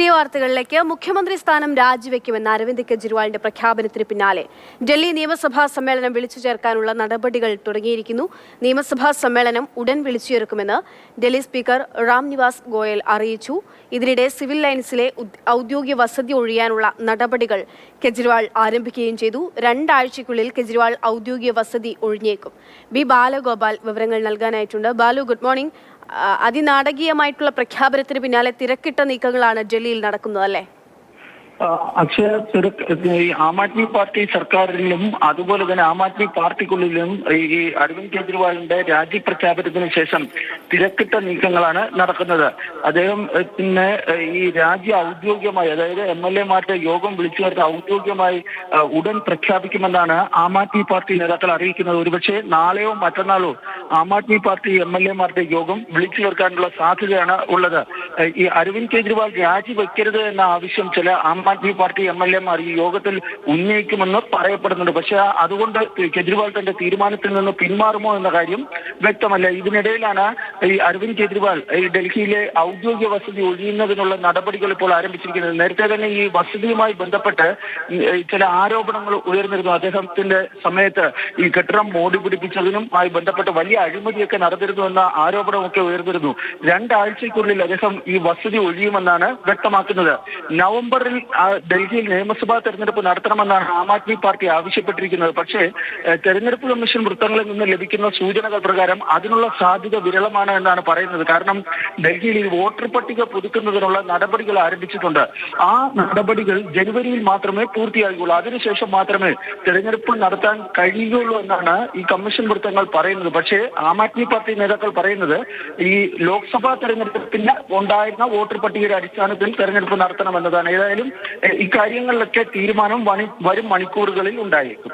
തിരികെ വാർത്തകളിലേക്ക് മുഖ്യമന്ത്രി സ്ഥാനം രാജിവെക്കുമെന്ന അരവിന്ദ് കെജ്രിവാളിന്റെ പ്രഖ്യാപനത്തിന് പിന്നാലെ. ഡൽഹി നിയമസഭാ സമ്മേളനം വിളിച്ചു ചേർക്കാനുള്ള നടപടികൾ തുടങ്ങിയിരിക്കുന്നു. നിയമസഭാ സമ്മേളനം ഉടൻ വിളിച്ചു ചേർക്കുമെന്ന് ഡൽഹി സ്പീക്കർ റാം നിവാസ് ഗോയൽ അറിയിച്ചു. ഇതിനിടെ സിവിൽ ലൈൻസിലെ ഔദ്യോഗിക വസതി ഒഴിയാനുള്ള നടപടികൾ കെജ്രിവാൾ ആരംഭിക്കുകയും ചെയ്തു. രണ്ടാഴ്ചയ്ക്കുള്ളിൽ കെജ്രിവാൾ ഔദ്യോഗിക വസതി ഒഴിഞ്ഞേക്കും. ബി ബാലഗോപാൽ വിവരങ്ങൾ നൽകാനായിട്ടുണ്ട്. Balu good morning. അതിനാടകീയമായിട്ടുള്ള പ്രഖ്യാപനത്തിന് പിന്നാലെ തിരക്കിട്ട നീക്കങ്ങളാണ് ഡൽഹിയിൽ നടക്കുന്നത് അല്ലേ? അക്ഷയ ഈ ആം ആദ്മി പാർട്ടി സർക്കാരിലും അതുപോലെ തന്നെ ആം ആദ്മി പാർട്ടിക്കുള്ളിലും ഈ അരവിന്ദ് കെജ്രിവാളിന്റെ രാജി പ്രഖ്യാപനത്തിന് ശേഷം തിരക്കിട്ട നീക്കങ്ങളാണ് നടക്കുന്നത്. അദ്ദേഹം പിന്നെ ഈ രാജി ഔദ്യോഗികമായി അതായത് എം എൽ എമാരുടെ യോഗം വിളിച്ചു ചേർത്ത് ഔദ്യോഗികമായി ഉടൻ പ്രഖ്യാപിക്കുമെന്നാണ് ആം ആദ്മി പാർട്ടി നേതാക്കൾ അറിയിക്കുന്നത്. ഒരുപക്ഷെ നാളെയോ മറ്റന്നാളോ Aam Aadmi party M L എമാരുടെ യോഗം വിളിച്ചു ചേർക്കാനുള്ള സാധ്യതയാണ് ഉള്ളത്. ഈ അരവിന്ദ് കെജ്രിവാൾ രാജിവെക്കരുത് എന്ന ആവശ്യം ചില Aam Aadmi party M L എമാർ ഈ യോഗത്തിൽ ഉന്നയിക്കുമെന്ന് പറയപ്പെടുന്നുണ്ട്. പക്ഷെ അതുകൊണ്ട് കെജ്രിവാൾ തന്റെ തീരുമാനത്തിൽ നിന്ന് പിന്മാറുമോ എന്ന കാര്യം വ്യക്തമല്ല. ഇതിനിടയിലാണ് ഈ അരവിന്ദ് കെജ്രിവാൾ ഈ ഡൽഹിയിലെ ഔദ്യോഗിക വസതി ഒഴിയുന്നതിനുള്ള നടപടികൾ ഇപ്പോൾ ആരംഭിച്ചിരിക്കുന്നത്. നേരത്തെ തന്നെ ഈ വസതിയുമായി ബന്ധപ്പെട്ട് ചില ആരോപണങ്ങൾ ഉയർന്നിരുന്നു. അദ്ദേഹത്തിന്റെ സമയത്ത് ഈ കെട്ടിടം മോടി പിടിപ്പിച്ചതിനുമായി ബന്ധപ്പെട്ട് വലിയ അഴിമതിയൊക്കെ നടന്നിരുന്നു എന്ന ആരോപണമൊക്കെ ഉയർന്നിരുന്നു. രണ്ടാഴ്ചയ്ക്കുള്ളിൽ അദ്ദേഹം ഈ വസതി ഒഴിയുമെന്നാണ് വ്യക്തമാക്കുന്നത്. നവംബറിൽ ഡൽഹിയിൽ നിയമസഭാ തെരഞ്ഞെടുപ്പ് നടത്തണമെന്നാണ് ആം ആദ്മി പാർട്ടി ആവശ്യപ്പെട്ടിരിക്കുന്നത്. പക്ഷേ തെരഞ്ഞെടുപ്പ് കമ്മീഷൻ വൃത്തങ്ങളിൽ നിന്ന് ലഭിക്കുന്ന സൂചനകൾ പ്രകാരം അതിനുള്ള സാധ്യത വിരളമാണ് എന്നാണ് പറയുന്നത്. കാരണം ഡൽഹിയിൽ ഈ വോട്ടർ പട്ടിക പുതുക്കുന്നതിനുള്ള നടപടികൾ ആരംഭിച്ചിട്ടുണ്ട്. ആ നടപടികൾ ജനുവരിയിൽ മാത്രമേ പൂർത്തിയാകുകയുള്ളൂ. അതിനുശേഷം മാത്രമേ തെരഞ്ഞെടുപ്പ് നടത്താൻ കഴിയുകയുള്ളൂ എന്നാണ് ഈ കമ്മീഷൻ വൃത്തങ്ങൾ പറയുന്നത്. പക്ഷേ ആം ആദ്മി പാർട്ടി നേതാക്കൾ പറയുന്നത് ഈ ലോക്സഭാ തെരഞ്ഞെടുപ്പിന് ഉണ്ടായിരുന്ന വോട്ടർ പട്ടികയുടെ അടിസ്ഥാനത്തിൽ തെരഞ്ഞെടുപ്പ് നടത്തണമെന്നതാണ് ഏതായാലും ഇക്കാര്യങ്ങളിലൊക്കെ തീരുമാനം വരും മണിക്കൂറുകളിൽ ഉണ്ടായേക്കും.